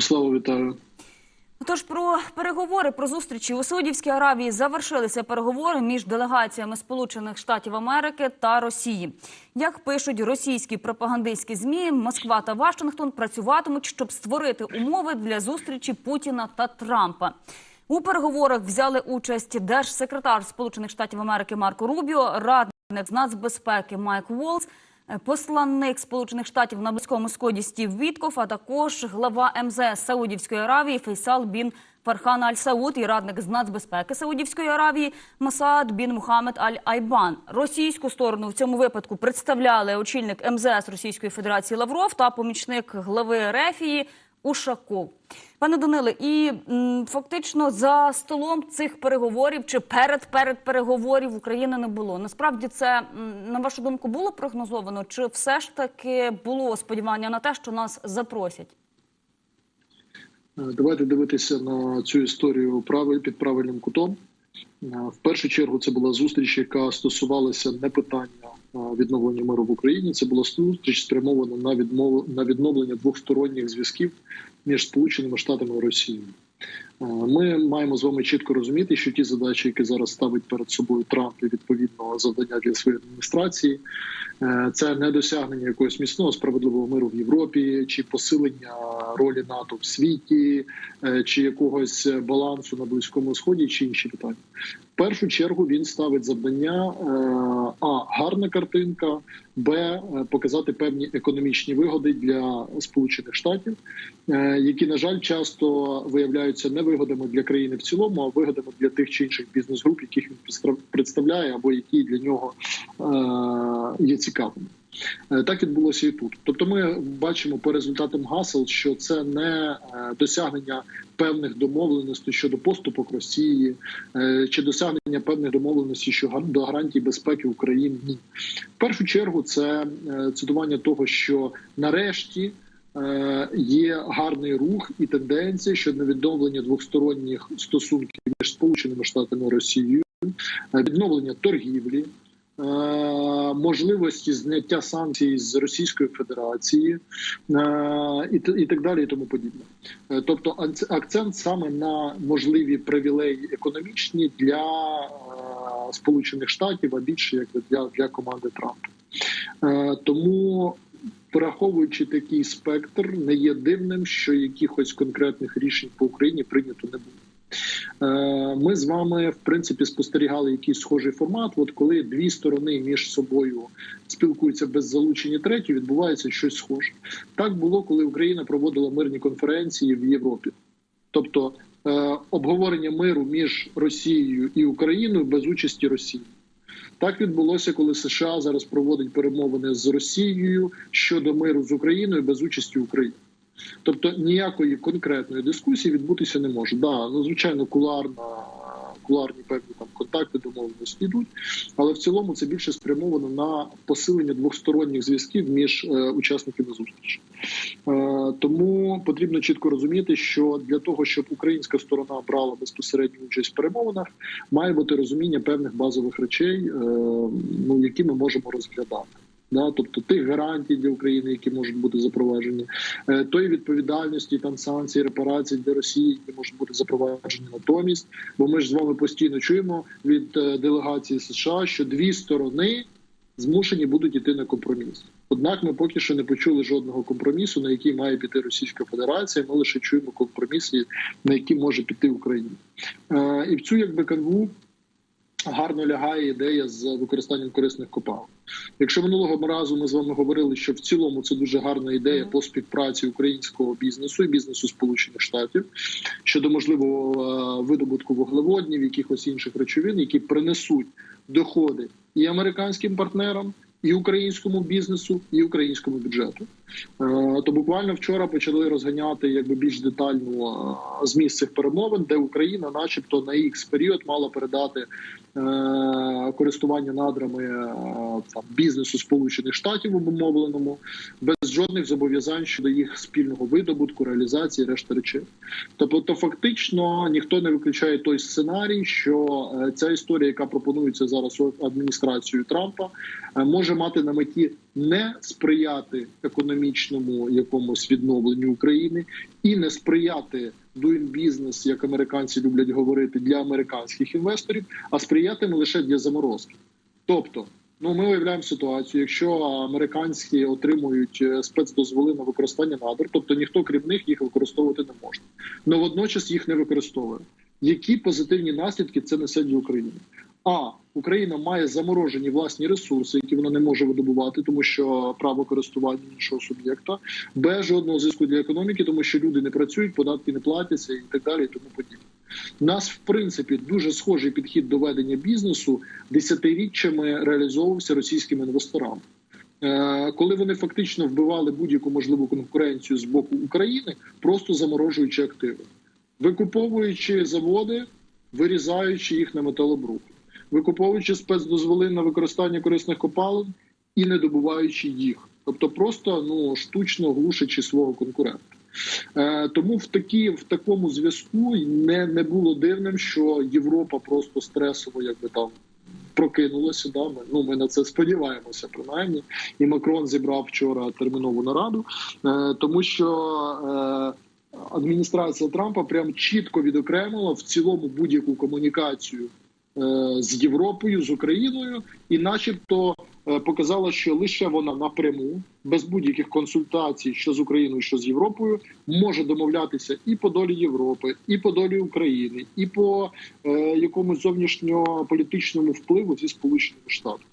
Слава вітаю. Тож про переговори про зустрічі у Саудівській Аравії завершилися переговори між делегаціями Сполучених Штатів Америки та Росії. Як пишуть російські пропагандистські змі, Москва та Вашингтон працюватимуть, щоб створити умови для зустрічі Путіна та Трампа. У переговорах взяли участь держсекретар Сполучених Штатів Америки Марко Рубіо, радник з нацбезпеки Майк Волс, посланник Сполучених Штатів на близькому сході Стів Вітков, а також глава МЗС Саудівської Аравії Фейсал бін Фархан Аль Сауд і радник з нацбезпеки Саудівської Аравії Масад бін Мухаммед Аль Айбан. Російську сторону в цьому випадку представляли очільник МЗС Російської Федерації Лавров та помічник глави Рефії Ушаков. Пане Даниле, і м, фактично за столом цих переговорів чи перед перед переговорів України не було. Насправді це м, на вашу думку було прогнозовано, чи все ж таки було сподівання на те, що нас запросять? Е, Давайте дивитися на цю історію під правильним кутом. Е, В першу чергу це була зустріч, яка стосувалася не питання відновлення миру в Україні. Це була зустріч спрямована на відмову на відновлення двосторонніх зв'язків між Сполученими Штатами і Росією. Ми маємо з вами чітко розуміти, що ті задачі, які зараз ставить перед собою Трамп і відповідно завдання для своєї адміністрації, е, це не досягнення якогось міцного справедливого миру в Європі, чи посилення ролі НАТО в світі, е, чи якогось балансу на близькому сході, чи інші питання. Першу чергу він ставить завдання е, а гарна картинка, б е, показати певні економічні вигоди для Сполучених Штатів, е, які на жаль часто виявляються не вигодами для країни в цілому, а вигодами для тих чи інших бізнес-груп, яких він представляє, або які для нього є цікавими. Так відбулося і тут. Тобто, ми бачимо по результатам гасел, що це не досягнення певних домовленостей щодо поступок Росії е, чи досягнення певних домовленостей щодо гарантій безпеки України. Ні, в першу чергу це е, цитування того, що нарешті. е, Є гарний рух і тенденція щодо відновлення двосторонніх стосунків між Сполученими Штатами і Росією, відновлення торгівлі, можливості зняття санкцій з Російської Федерації е, і, так далі, і тому подібне. Е, Тобто акцент саме на можливі привілеї економічні для е, Сполучених Штатів, а більше якби для, для команди Трампа. Е, Тому. Враховуючи такий спектр, не є дивним, що якихось конкретних рішень по Україні прийнято не було. Е, Ми з вами в принципі спостерігали якийсь схожий формат. От коли дві сторони між собою спілкуються без залучення третьої, відбувається щось схоже. Так було, коли Україна проводила мирні конференції в Європі, тобто е, обговорення миру між Росією і Україною без участі Росії. Так відбулося, коли США зараз проводить перемовини з Росією щодо миру з Україною без участі України. Тобто ніякої конкретної дискусії відбутися не може. Да, ну звичайно, куларна, куларні певні там контакти, домовленості йдуть, але в цілому це більше спрямовано на посилення двосторонніх зв'язків між е, учасниками зустрічі. Е, тому потрібно чітко розуміти, що для того, щоб українська сторона брала безпосередню участь в перемовинах, має бути розуміння певних базових речей, е, ну які ми можемо розглядати. Да, тобто тих гарантій для України, які можуть бути запроваджені, е, тої відповідальності, там санкцій, репарацій для Росії, які можуть бути запроваджені натомість. Бо ми ж з вами постійно чуємо від е, делегації США, що дві сторони змушені будуть іти на компроміс. Однак ми поки що не почули жодного компромісу, на який має піти Російська Федерація. Ми лише чуємо компроміси, на які може піти Україна. Е, і в цю якби канву гарно лягає ідея з використанням корисних копалин. Якщо минулого разу ми з вами говорили, що в цілому це дуже гарна ідея по співпраці українського бізнесу і бізнесу Сполучених Штатів щодо можливого е, видобутку вуглеводнів, якихось інших речовин, які принесуть доходи і американським партнерам, і українському бізнесу, і українському бюджету. Е, То буквально вчора почали розганяти якби більш детально е, зміст цих перемовин, де Україна, начебто, на ікс період мала передати е, користування надрами там бізнесу Сполучених Штатів обумовленому без жодних зобов'язань щодо їх спільного видобутку, реалізації, решти речей. Тобто, то фактично ніхто не виключає той сценарій, що ця історія, яка пропонується зараз адміністрацією Трампа, може мати на меті не сприяти економічному якомусь відновленню України і не сприяти doing business, як американці люблять говорити, для американських інвесторів, а сприятиме лише для заморозки. Тобто, ну ми уявляємо ситуацію, якщо американські отримують е, спецдозволи на використання надр, тобто ніхто крім них їх використовувати не може, але водночас їх не використовує. Які позитивні наслідки це несе для України? А Україна має заморожені власні ресурси, які вона не може видобувати, тому що право користування іншого суб'єкта, без жодного зв'язку для економіки, тому що люди не працюють, податки не платяться і так далі. і Тому подібне. У нас в принципі дуже схожий підхід до ведення бізнесу десятиріччями реалізовувався російськими інвесторами. Е, коли вони фактично вбивали будь-яку можливу конкуренцію з боку України, просто заморожуючи активи, викуповуючи заводи, вирізаючи їх на металобрухт викуповуючи спецдозволи на використання корисних копалин і не добуваючи їх, тобто просто ну штучно глушачи свого конкурента. Е, Тому в такі в такому зв'язку не не було дивним, що Європа просто стресово, якби там. Прокинулося, да ми ну ми на це сподіваємося, принаймні. І Макрон зібрав вчора термінову нараду, е, тому що е, адміністрація Трампа прям чітко відокремила в цілому будь-яку комунікацію з Європою, з Україною, і, начебто, е, показала, що лише вона напряму, без будь-яких консультацій, що з Україною, що з Європою, може домовлятися і по долі Європи, і по долі України, і по е, якомусь зовнішньополітичному впливу зі сполученими штатами.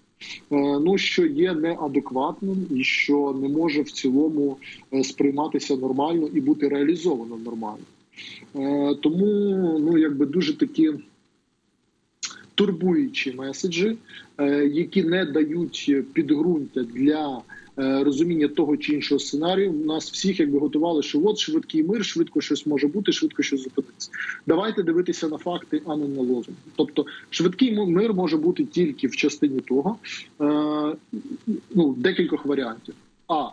Е, ну що є неадекватним і що не може в цілому е, сприйматися нормально і бути реалізовано нормально, е, тому ну якби дуже такі турбуючі меседжі, е, які не дають підґрунтя для е, розуміння того чи іншого сценарію. Нас всіх якби готували, що от швидкий мир, швидко щось може бути, швидко щось зупиниться. Давайте дивитися на факти, а не на лозунг. Тобто, швидкий мир може бути тільки в частині того, е, ну декількох варіантів. А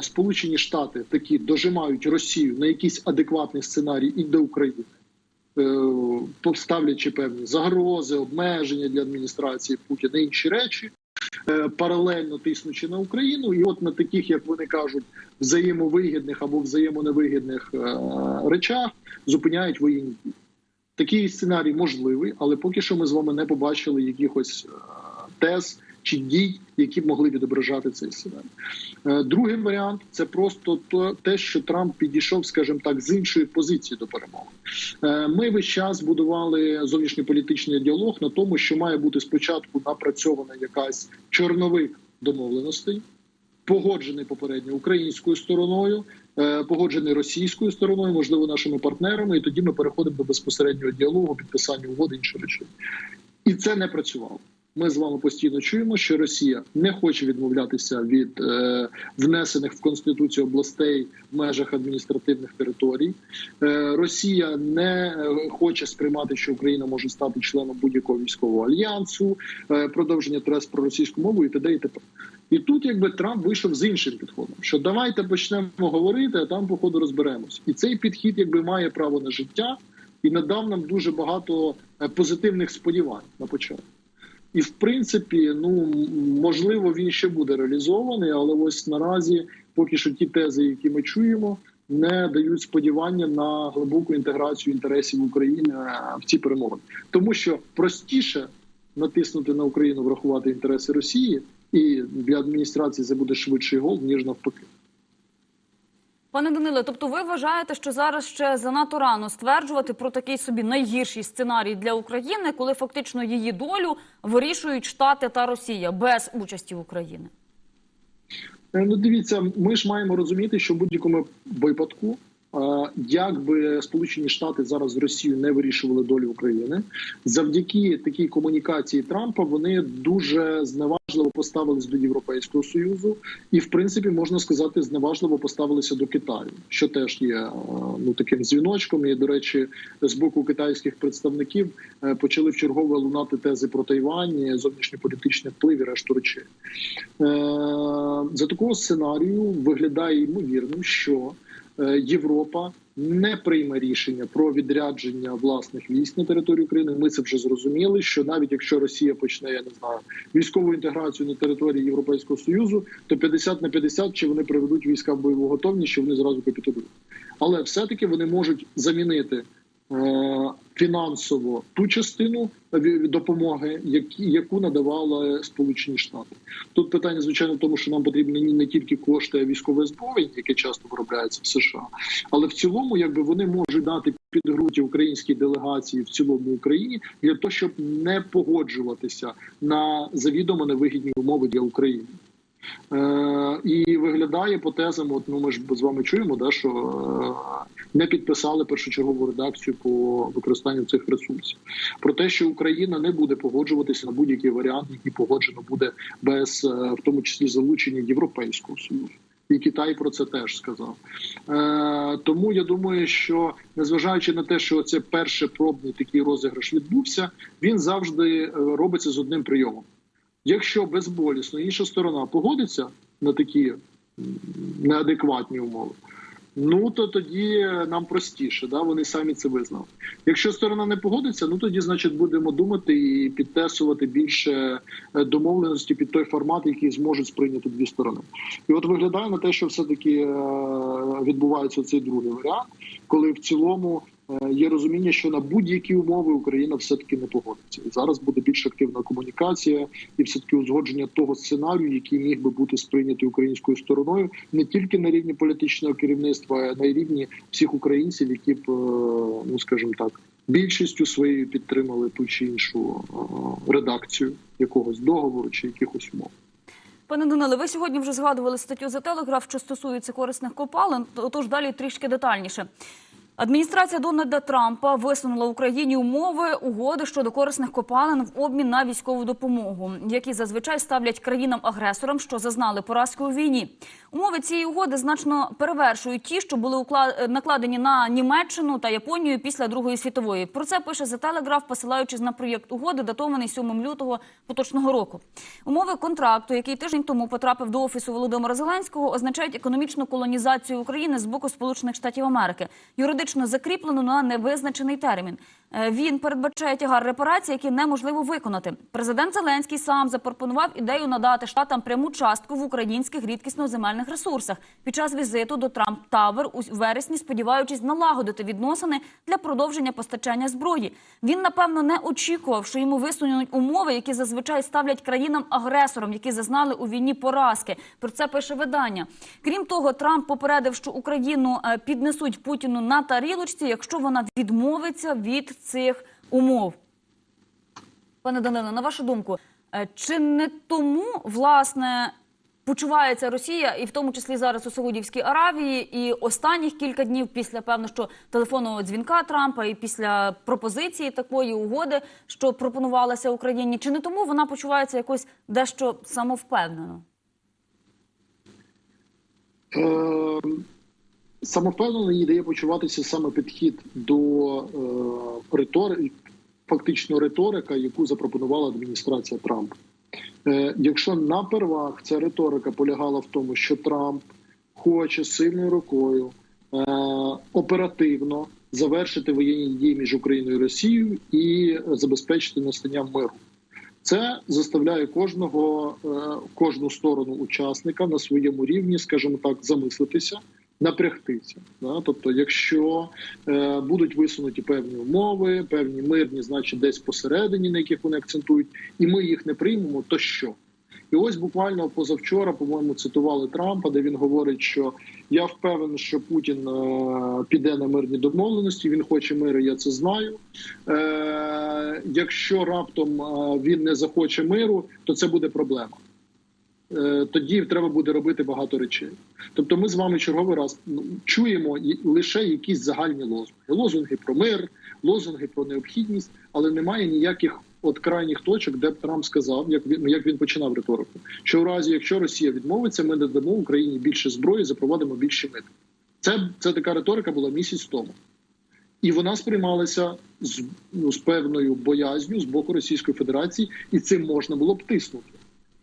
Сполучені Штати такі дожимають Росію на якийсь адекватний сценарій і до України. Е, поставлячи певні загрози, обмеження для адміністрації Путіна, інші речі, е, паралельно тиснучи на Україну, і от на таких, як вони кажуть, взаємовигідних або взаємоневигідних е, речах зупиняють воєнні дії. Такий сценарій можливий, але поки що ми з вами не побачили якихось тез чи дій, які могли відображати цей сценарій. Е, другий варіант це просто те, що Трамп підійшов, скажімо так, з іншої позиції до перемоги. Е, ми весь час будували зовнішньополітичний діалог на тому, що має бути спочатку напрацьована якась чорновик домовленостей. Погоджений попередньо українською стороною, е, погоджений російською стороною, можливо, нашими партнерами, і тоді ми переходимо до безпосереднього діалогу, підписання угоди інших речей. І це не працювало. Ми з вами постійно чуємо, що Росія не хоче відмовлятися від е, внесених в конституцію областей в межах адміністративних територій. Е, Росія не хоче сприймати, що Україна може стати членом будь-якого військового альянсу, е, продовження трес про російську мову і т.д. і т.п. І тут, якби Трамп вийшов з іншим підходом, що давайте почнемо говорити, а там по ходу розберемось. І цей підхід, якби має право на життя, і надав нам дуже багато е, позитивних сподівань на початку. І в принципі, ну можливо, він ще буде реалізований, але ось наразі поки що ті тези, які ми чуємо, не дають сподівання на глибоку інтеграцію інтересів України в ці перемовини, тому що простіше натиснути на Україну, врахувати інтереси Росії, і для адміністрації це буде швидший гол ніж навпаки. Пане Даниле, тобто ви вважаєте, що зараз ще занадто рано стверджувати про такий собі найгірший сценарій для України, коли фактично її долю вирішують Штати та Росія без участі України? Е, ну, дивіться, ми ж маємо розуміти, що в будь-якому випадку як би Сполучені Штати зараз з Росією не вирішували долю України, завдяки такій комунікації Трампа вони дуже зневажливо поставились до Європейського союзу, і в принципі можна сказати, зневажливо поставилися до Китаю, що теж є ну таким дзвіночком. І до речі, з боку китайських представників е, почали в чергове лунати тези про Тайвань, зовнішньополітичний вплив і решту речей е, за такого сценарію виглядає ймовірним, що Е, Європа не прийме рішення про відрядження власних військ на територію України. Ми це вже зрозуміли. Що навіть якщо Росія почне, я не знаю, військову інтеграцію на території Європейського союзу, то 50 на 50, чи вони приведуть війська в бойову готовність, чи вони зразу капітулюють. Але все-таки вони можуть замінити фінансово ту частину допомоги, яку надавали Сполучені Штати. Тут питання, звичайно, в тому, що нам потрібні не тільки кошти, а військове зброєння, яке часто виробляється в США, але в цілому, якби вони можуть дати підґрунтя українській делегації в цілому Україні для того, щоб не погоджуватися на завідомо невигідні умови для України. Е, і виглядає по тезам, от ну ми ж з вами чуємо, да, що е, не підписали першочергову редакцію по використанню цих ресурсів. Про те, що Україна не буде погоджуватися на будь-який варіант, який погоджено буде без е, в тому числі залучення Європейського союзу. І Китай про це теж сказав. Е, тому я думаю, що незважаючи на те, що це перший пробний такий розіграш відбувся, він завжди е, робиться з одним прийомом. Якщо безболісно інша сторона погодиться на такі неадекватні умови, ну то тоді нам простіше, да? вони самі це визнали. Якщо сторона не погодиться, ну тоді, значить, будемо думати і підтесувати більше е, домовленості під той формат, який зможуть сприйняти дві сторони. І от виглядає на те, що все-таки е, відбувається цей другий варіант, коли в цілому є розуміння, що на будь-які умови Україна все-таки не погодиться. Зараз буде більш активна комунікація і все-таки узгодження того сценарію, який міг би бути сприйнятий українською стороною, не тільки на рівні політичного керівництва, а на рівні всіх українців, які б, е, ну скажімо так, більшістю своєю підтримали ту чи іншу е, редакцію якогось договору чи якихось умов. Пане Даниле, ви сьогодні вже згадували статтю за телеграф, що стосується корисних копалин. Отож далі трішки детальніше. Адміністрація Дональда Трампа висунула Україні умови угоди щодо корисних копалин в обмін на військову допомогу, які зазвичай ставлять країнам-агресорам, що зазнали поразки у війні. Умови цієї угоди значно перевершують ті, що були накладені на Німеччину та Японію після Другої світової. Про це пише за телеграф, посилаючись на проєкт угоди, датований 7 лютого поточного року. Умови контракту, який тиждень тому потрапив до офісу Володимира Зеленського, означають економічну колонізацію України з боку Сполучених Штатів Америки, юридично закріплену на невизначений термін. Е, Він передбачає тягар репарацій, які неможливо виконати. Президент Зеленський сам запропонував ідею надати штатам пряму частку в українських рідкісно-земельних ресурсах під час візиту до Трамп Тавер у вересні, сподіваючись налагодити відносини для продовження постачання зброї. Він напевно не очікував, що йому висунуть умови, які зазвичай ставлять країнам-агресорам, які зазнали у війні поразки. Про це пише видання. Крім того, Трамп попередив, що Україну е, піднесуть Путіну на тарілочці, якщо вона відмовиться від цих умов. Пане Данило, на вашу думку, е, чи не тому власне почувається Росія, і в тому числі зараз у Саудівській Аравії, і останніх кілька днів після певно, що телефонного дзвінка Трампа, і після пропозиції такої угоди, що пропонувалася Україні, чи не тому вона почувається якось дещо самовпевнено? Е, самовпевнено їй дає почуватися саме підхід до е, риторики, фактично риторика, яку запропонувала адміністрація Трампа. Е, якщо на первах ця риторика полягала в тому, що Трамп хоче сильною рукою е, оперативно завершити воєнні дії між Україною і Росією і забезпечити настання миру. Це заставляє кожного е, кожну сторону учасника на своєму рівні, скажімо так, замислитися, напрягтися. Да? Тобто, якщо е, будуть висунуті певні умови, певні мирні, значить, десь посередині, на яких вони акцентують, і ми їх не приймемо, то що? І ось буквально позавчора, по-моєму, цитували Трампа, де він говорить, що я впевнений, що Путін е, піде на мирні домовленості. Він хоче миру, я це знаю. Е, якщо раптом е, він не захоче миру, то це буде проблема. Е, тоді треба буде робити багато речей. Тобто, ми з вами черговий раз чуємо лише якісь загальні лозунги: лозунги про мир, лозунги про необхідність, але немає ніяких от крайніх точок, де б Трамп сказав, як він як він починав риторику, що в разі, якщо Росія відмовиться, ми надамо Україні більше зброї, запровадимо більше мит. Це, це така риторика була місяць тому. І вона сприймалася з, ну, з певною боязню з боку Російської Федерації, і цим можна було б тиснути.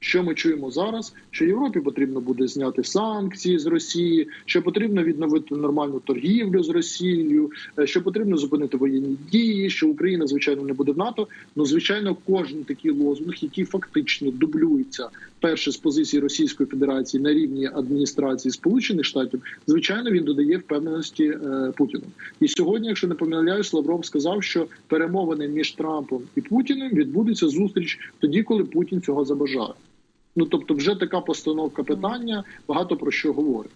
Що ми чуємо зараз? Що Європі потрібно буде зняти санкції з Росії, що потрібно відновити нормальну торгівлю з Росією, е, що потрібно зупинити воєнні дії, що Україна звичайно не буде в НАТО. Ну звичайно, кожен такий лозунг, який фактично дублюється перше з позиції Російської Федерації на рівні адміністрації Сполучених Штатів, звичайно, він додає впевненості е, Путіну. І сьогодні, якщо не помиляюсь, Лавров сказав, що перемовини між Трампом і Путіним відбудеться зустріч тоді, коли Путін цього забажає. Ну тобто, вже така постановка питання багато про що говорить.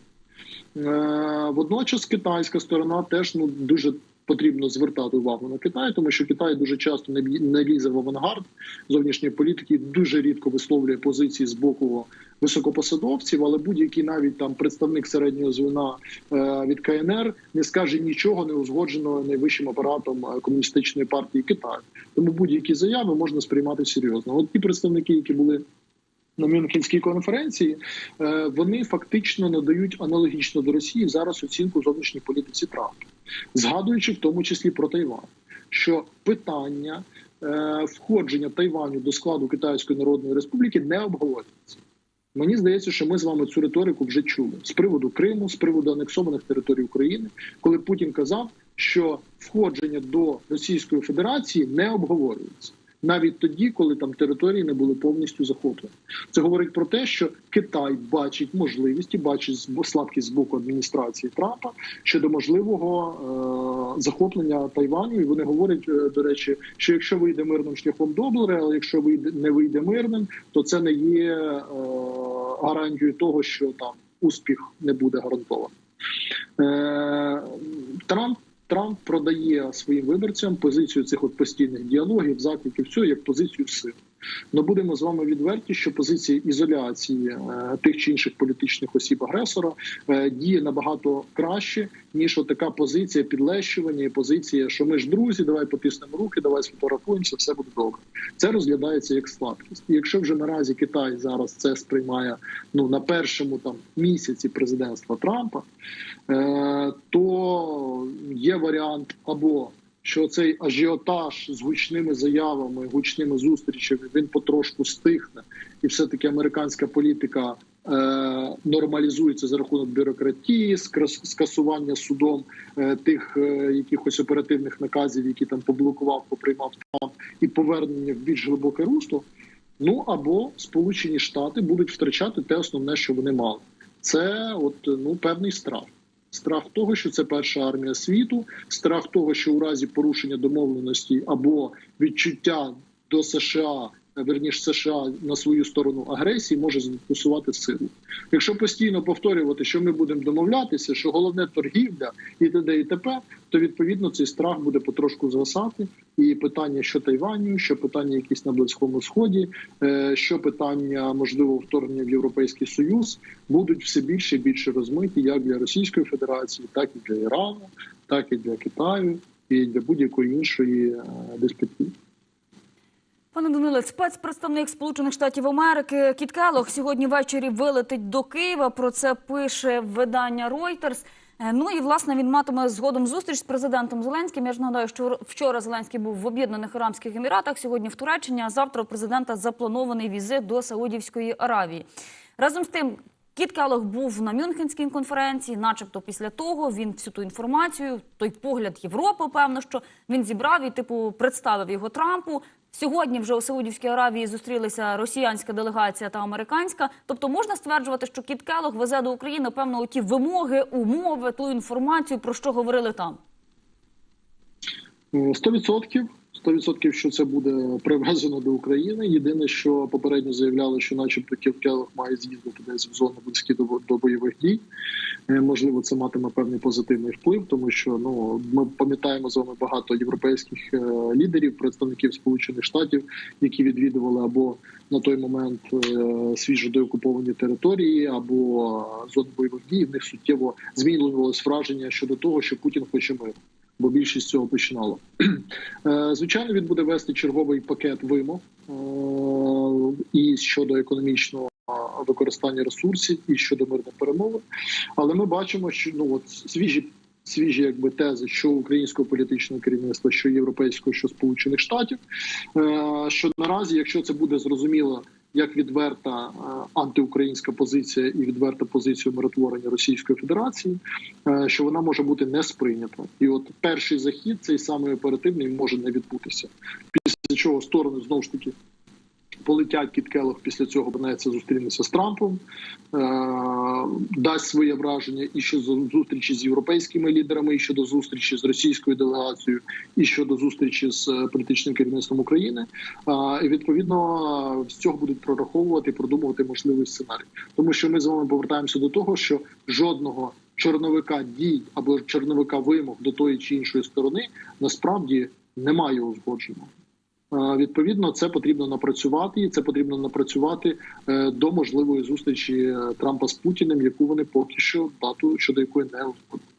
Е, водночас китайська сторона теж ну дуже потрібно звертати увагу на Китай, тому що Китай дуже часто не лізе в авангард зовнішньої політики, дуже рідко висловлює позиції з боку високопосадовців, але будь-який навіть там представник середнього звена е, від КНР не скаже нічого не узгодженого найвищим апаратом е, комуністичної партії Китаю. Тому будь-які заяви можна сприймати серйозно. От ті представники, які були на Мюнхенській конференції, е, вони фактично надають аналогічно до Росії зараз оцінку зовнішній політиці Трампа, згадуючи в тому числі про Тайвань, що питання е, входження Тайваню до складу Китайської Народної Республіки не обговорюється. Мені здається, що ми з вами цю риторику вже чули з приводу Криму, з приводу анексованих територій України, коли Путін казав, що входження до Російської Федерації не обговорюється. Навіть тоді, коли там території не були повністю захоплені, це говорить про те, що Китай бачить можливість і бачить слабкість з боку адміністрації Трампа щодо можливого е- захоплення Тайваню. І вони говорять, е, до речі, що якщо вийде мирним шляхом добре, але якщо вийде не вийде мирним, то це не є е- гарантією того, що там успіх не буде гарантований. Е- Трамп Трамп продає своїм виборцям позицію цих от постійних діалогів, закликів всього як позицію сил. Ну будемо з вами відверті, що позиція ізоляції е, тих чи інших політичних осіб агресора е, діє набагато краще ніж така позиція підлещування і позиція, що ми ж друзі, давай потиснемо руки, давай сфотографуємося, все буде добре. Це розглядається як слабкість. І якщо вже наразі Китай зараз це сприймає ну на першому там місяці президентства Трампа, е, то є варіант або що цей ажіотаж з гучними заявами, гучними зустрічами він потрошку стихне, і все таки американська політика е, нормалізується за рахунок бюрократії, скас- скасування судом е, тих е, якихось оперативних наказів, які там поблокував, поприймав Трамп, і повернення в більш глибоке русло. Ну або Сполучені Штати будуть втрачати те основне, що вони мали. Це от ну певний страх. Страх того, що це перша армія світу, страх того, що у разі порушення домовленості або відчуття до США, верніш США на свою сторону агресії, може застосувати силу. Якщо постійно повторювати, що ми будемо домовлятися, що головне торгівля і т.д. і т.п., то відповідно цей страх буде потрошку згасати. І питання, що Тайваню, що питання якісь на близькому сході, е, що питання можливо вторгнення в Європейський Союз будуть все більше і більше розмиті як для Російської Федерації, так і для Ірану, так і для Китаю, і для будь-якої іншої е, деспотії. Пане Даниле, спецпредставник Сполучених Штатів Америки Кіт Келлог сьогодні ввечері вилетить до Києва. Про це пише видання Reuters. Е, Ну і власне він матиме згодом зустріч з президентом Зеленським. Я ж нагадаю, що вчора Зеленський був в Об'єднаних Арабських Еміратах. Сьогодні в Туреччині. А завтра у президента запланований візит до Саудівської Аравії. Разом з тим. Кіт Келлог був на Мюнхенській конференції, начебто після того він всю ту інформацію, той погляд Європи, певно, що він зібрав і типу представив його Трампу. Сьогодні вже у Саудівській Аравії зустрілися росіянська делегація та американська. Тобто можна стверджувати, що Кіт Келлог везе до України певно ті вимоги, умови, ту інформацію, про що говорили там. Сто відсотків. 100% що це буде привезено до України. Єдине, що попередньо заявляли, що, начебто, Ківкелох має з'їздити десь в зону близькі до, до бойових дій. Е, Можливо, це матиме певний позитивний вплив, тому що ну ми пам'ятаємо з вами багато європейських е, лідерів, представників Сполучених Штатів, які відвідували або на той момент е, свіжо деокуповані території, або зони бойових дій. В них суттєво змінювалось враження щодо того, що Путін хоче миру бо більшість цього починало. Е, Звичайно, він буде вести черговий пакет вимог е, і щодо економічного використання ресурсів, і щодо мирних перемовин. Але ми бачимо, що ну от свіжі. Свіжі, якби тези, що українського політичного керівництва, що європейського, що сполучених штатів, е, що наразі, якщо це буде зрозуміло як відверта е, антиукраїнська позиція і відверта позиція миротворення Російської Федерації, е, що вона може бути не сприйнята. І от перший захід, цей самий оперативний, може не відбутися. Після чого сторони знову ж таки полетять Кіт Келлог після цього опиниться зустрінеться з Трампом, е- дасть своє враження і щодо зустрічі з європейськими лідерами, і щодо зустрічі з російською делегацією, і щодо зустрічі з е, політичним керівництвом України. Е- і відповідно з цього будуть прораховувати і продумувати можливий сценарій, тому що ми з вами повертаємося до того, що жодного чорновика дій або чорновика вимог до тої чи іншої сторони насправді немає узгодженого. Відповідно, це потрібно напрацювати, і це потрібно напрацювати е, до можливої зустрічі е, Трампа з Путіним, яку вони поки що дату щодо якої не узгодили.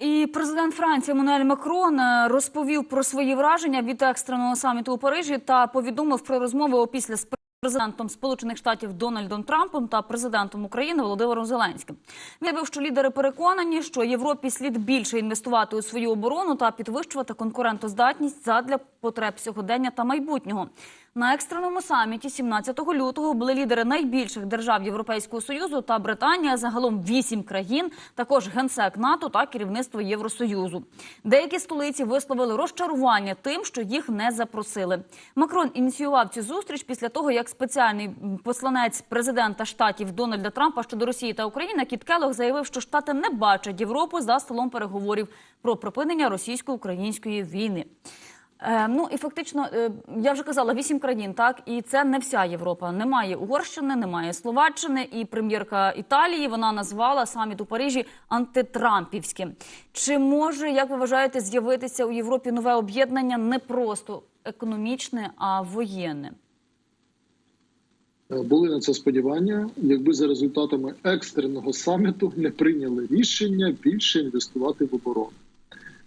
І президент Франції Еммануель Макрон е, розповів про свої враження від екстреного саміту у Парижі та повідомив про розмови опісля президентом Сполучених Штатів Дональдом Трампом та президентом України Володимиром Зеленським. виявив, що лідери переконані, що Європі слід більше інвестувати у свою оборону та підвищувати конкурентоздатність задля потреб сьогодення та майбутнього. На екстреному саміті 17 лютого були лідери найбільших держав Європейського союзу та Британія, загалом вісім країн, також генсек НАТО та керівництво Євросоюзу. Деякі столиці висловили розчарування тим, що їх не запросили. Макрон ініціював цю зустріч після того, як спеціальний посланець президента штатів Дональда Трампа щодо Росії та України Кіт Келлог заявив, що штати не бачать Європу за столом переговорів про припинення російсько-української війни. Е, ну і фактично, е, я вже казала, вісім країн, так і це не вся Європа. Немає Угорщини, немає Словаччини. І прем'єрка Італії вона назвала саміт у Парижі антитрампівським. Чи може, як ви вважаєте, з'явитися у Європі нове об'єднання не просто економічне, а воєнне? Е, Були на це сподівання, якби за результатами екстреного саміту не прийняли рішення більше інвестувати в оборону.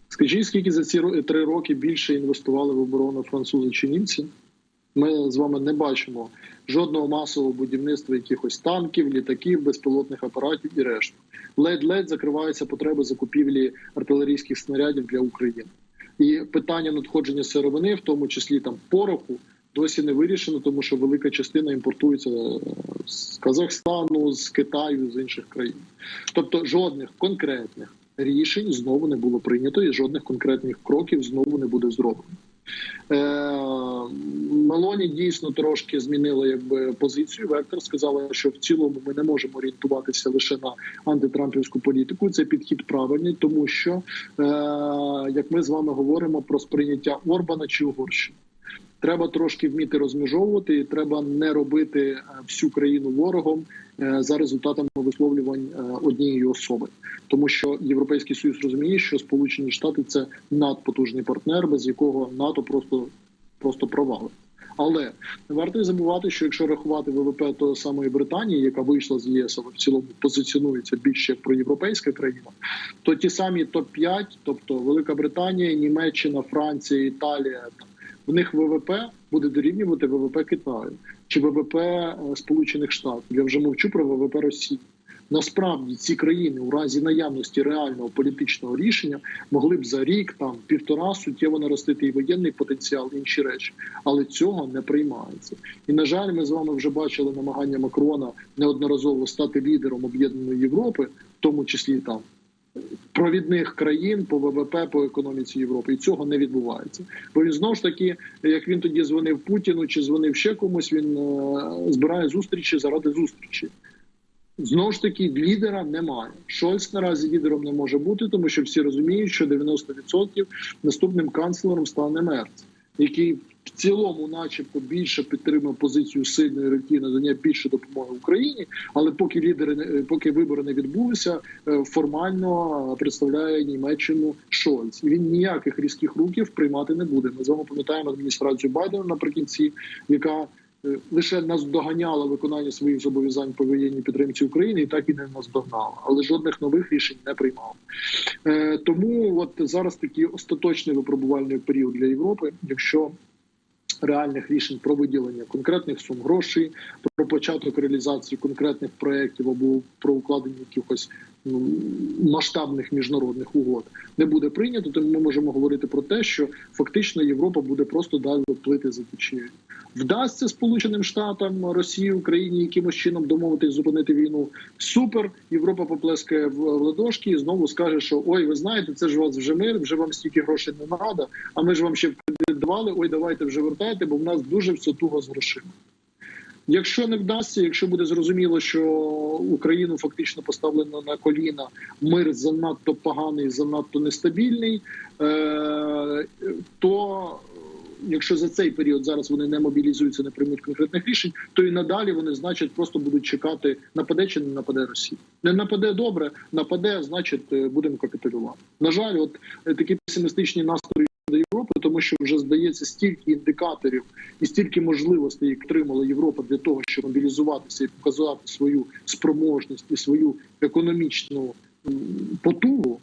Скажіть, скільки за ці три роки більше інвестували в оборону французи чи німці? Ми з вами не бачимо жодного масового будівництва якихось танків, літаків, безпілотних апаратів і решту. Ледь-ледь закриваються потреби закупівлі артилерійських снарядів для України. І питання надходження сировини, в тому числі там пороху, досі не вирішено, тому що велика частина імпортується е, з Казахстану, з Китаю, з інших країн. Тобто жодних конкретних рішень знову не було прийнято, і жодних конкретних кроків знову не буде зроблено. Е, Мелоні дійсно трошки змінила якби позицію. Вектор сказала, що в цілому ми не можемо орієнтуватися лише на антитрампівську політику. Це підхід правильний, тому що е, як ми з вами говоримо про сприйняття Орбана чи Угорщини. Треба трошки вміти розмежовувати, і треба не робити е, всю країну ворогом за результатами висловлювань е, однієї особи, тому що європейський союз розуміє, що Сполучені Штати це надпотужний партнер, без якого НАТО просто просто провалить. Але не варто забувати, що якщо рахувати ВВП того самої Британії, яка вийшла з ЄС, але в цілому позиціонується більше як проєвропейська країна, то ті самі топ 5 тобто Велика Британія, Німеччина, Франція, Італія, в них ВВП буде дорівнювати ВВП Китаю чи ВВП е, Сполучених Штатів. Я вже мовчу про ВВП Росії. Насправді ці країни у разі наявності реального політичного рішення могли б за рік там півтора суттєво наростити і воєнний потенціал, і інші речі, але цього не приймається. І на жаль, ми з вами вже бачили намагання Макрона неодноразово стати лідером об'єднаної Європи, в тому числі там провідних країн по ВВП по економіці Європи, і цього не відбувається. Бо він знову ж таки, як він тоді дзвонив Путіну чи дзвонив ще комусь, він е, збирає зустрічі заради зустрічі. Знову ж таки, лідера немає. Шольц наразі лідером не може бути, тому що всі розуміють, що 90% наступним канцлером стане Мерц, який в цілому, начебто, більше підтримує позицію сильної Росії, надання більше допомоги Україні. Але поки лідери не- поки вибори не відбулися, е, формально представляє Німеччину Шольц. І він ніяких різких руків приймати не буде. Ми з вами пам'ятаємо адміністрацію Байдена наприкінці, яка е, лише наздоганяла виконання своїх зобов'язань по воєнній підтримці України, і так і не наздогнала, але жодних нових рішень не приймала. Е, тому от зараз такий остаточний випробувальний період для Європи, якщо реальних рішень про виділення конкретних сум грошей, про початок реалізації конкретних проєктів або про укладення якихось ну, масштабних міжнародних угод не буде прийнято, то ми можемо говорити про те, що фактично Європа буде просто далі плити за течією. Вдасться Сполученим Штатам, Росії, Україні якимось чином домовитись зупинити війну. Супер, Європа поплескає в ладошки і знову скаже, що ой, ви знаєте, це ж у вас вже мир, вже вам стільки грошей не треба. А ми ж вам ще давали. Ой, давайте вже вертайте, бо в нас дуже все туго з грошима. Якщо не вдасться, якщо буде зрозуміло, що Україну фактично поставлено на коліна, мир занадто поганий, занадто нестабільний, е, то якщо за цей період зараз вони не мобілізуються, не приймуть конкретних рішень, то і надалі вони, значить, просто будуть чекати, нападе чи не нападе Росія. Не нападе добре, нападе, значить, е, будемо капітулювати. На жаль, от е, такі песимістичні настрої до Європи, тому що вже здається стільки індикаторів і стільки можливостей, як отримала Європа для того, щоб мобілізуватися і показати свою спроможність і свою економічну потугу.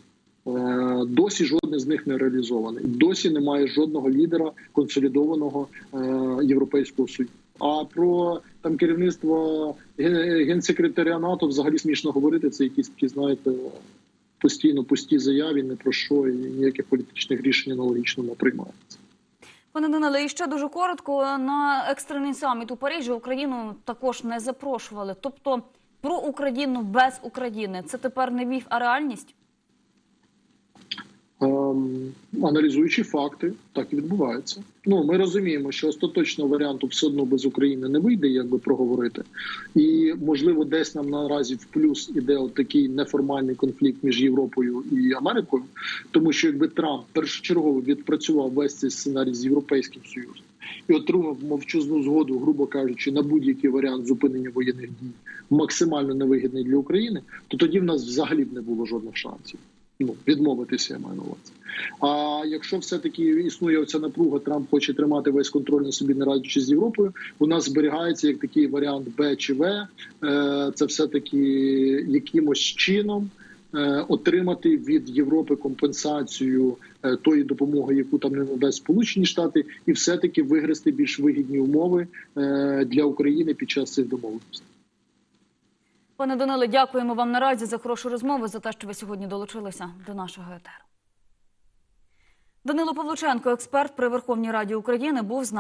Е, Досі жодне з них не реалізований. Досі немає жодного лідера консолідованого е, європейського союзу. А про там керівництво ген- генсекретаря НАТО взагалі смішно говорити. Це якісь такі, знаєте, постійно пусті заяві, не про що і ніяких політичних рішень аналогічно не приймається. Пане Даниле, і ще дуже коротко на екстрений саміт у Парижі Україну також не запрошували. Тобто про Україну без України це тепер не міф, а реальність. Ем, аналізуючи факти, так і відбувається. Ну ми розуміємо, що остаточного варіанту все одно без України не вийде, якби проговорити, і можливо, десь нам наразі в плюс іде такий неформальний конфлікт між Європою і Америкою, тому що якби Трамп першочергово відпрацював весь цей сценарій з європейським союзом і отримав мовчазну згоду, грубо кажучи, на будь-який варіант зупинення воєнних дій максимально невигідний для України, то тоді в нас взагалі б не було жодних шансів. Ну, відмовитися, я маю на увазі. А якщо все-таки існує оця напруга, Трамп хоче тримати весь контроль на собі, не радячи з Європою, у нас зберігається як такий варіант Б чи В. Е, Це все-таки якимось чином е, отримати від Європи компенсацію е, тої допомоги, яку там не надасть Сполучені Штати, і все-таки вигрести більш вигідні умови для України під час цих домовленостей. Пане Даниле, дякуємо вам наразі за хорошу розмову, за те, що ви сьогодні долучилися до нашого етеру. Данило Павлученко, експерт при Верховній Раді України, був з нами.